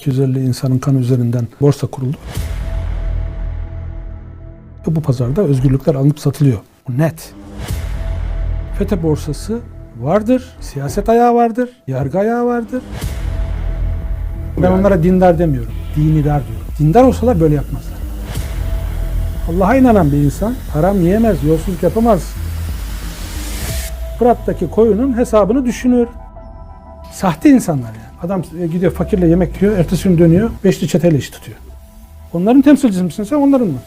250 insanın kanı üzerinden borsa kuruldu. Bu pazarda özgürlükler alınıp satılıyor. Bu net. FETÖ borsası vardır, siyaset ayağı vardır, yargı ayağı vardır. Ben Yani. onlara dindar demiyorum, dinidar diyorum. Dindar olsalar böyle yapmazlar. Allah'a inanan bir insan haram yiyemez, yolsuzluk yapamaz. Fırat'taki koyunun hesabını düşünür. Sahte insanlar. Adam e, gidiyor fakirle yemek yiyor, ertesi gün dönüyor, beşli çeteyle iş tutuyor. Onların temsilcisi misin sen, onların mı?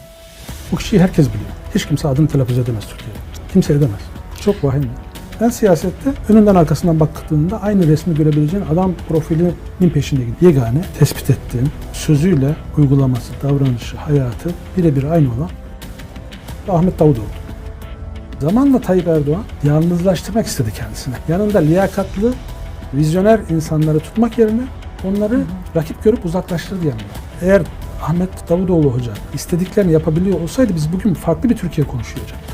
Bu kişiyi herkes biliyor. Hiç kimse adını telaffuz edemez Türkiye'de. Kimse edemez. Çok vahim. Ben siyasette önünden arkasından baktığında aynı resmi görebileceğin adam profilinin peşinde gidiyor. Yegane tespit ettiğim sözüyle uygulaması, davranışı, hayatı birebir aynı olan Ahmet Davutoğlu. Zamanla Tayyip Erdoğan yalnızlaştırmak istedi kendisine. Yanında liyakatlı, vizyoner insanları tutmak yerine onları rakip görüp uzaklaştırdı yanında. Eğer Ahmet Davutoğlu Hoca istediklerini yapabiliyor olsaydı biz bugün farklı bir Türkiye konuşuyacaktık.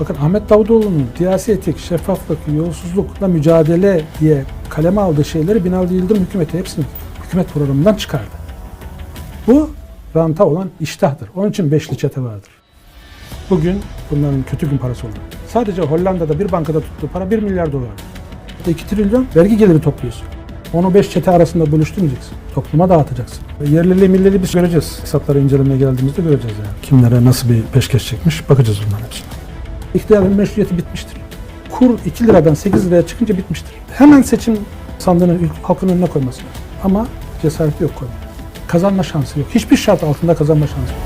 Bakın Ahmet Davutoğlu'nun siyasi etik, şeffaflık, yolsuzlukla mücadele diye kaleme aldığı şeyleri Binali Yıldırım hükümeti hepsini hükümet programından çıkardı. Bu ranta olan iştahdır. Onun için beşli çete vardır. Bugün bunların kötü gün parası oldu. Sadece Hollanda'da bir bankada tuttuğu para 1 milyar dolar. 2 trilyon vergi geliri topluyorsun. Onu 5 çete arasında bölüştürmeyeceksin. Topluma dağıtacaksın. Yerliliği milliliği biz göreceğiz. Hesapları incelemeye geldiğimizde göreceğiz yani. Kimlere nasıl bir peşkeş çekmiş bakacağız bunların hepsine. İktidarın meşruiyeti bitmiştir. Kur 2 liradan 8 liraya çıkınca bitmiştir. Hemen seçim sandığını halkın önüne koyması lazım. Ama cesareti yok koymaya. Kazanma şansı yok. Hiçbir şart altında kazanma şansı yok.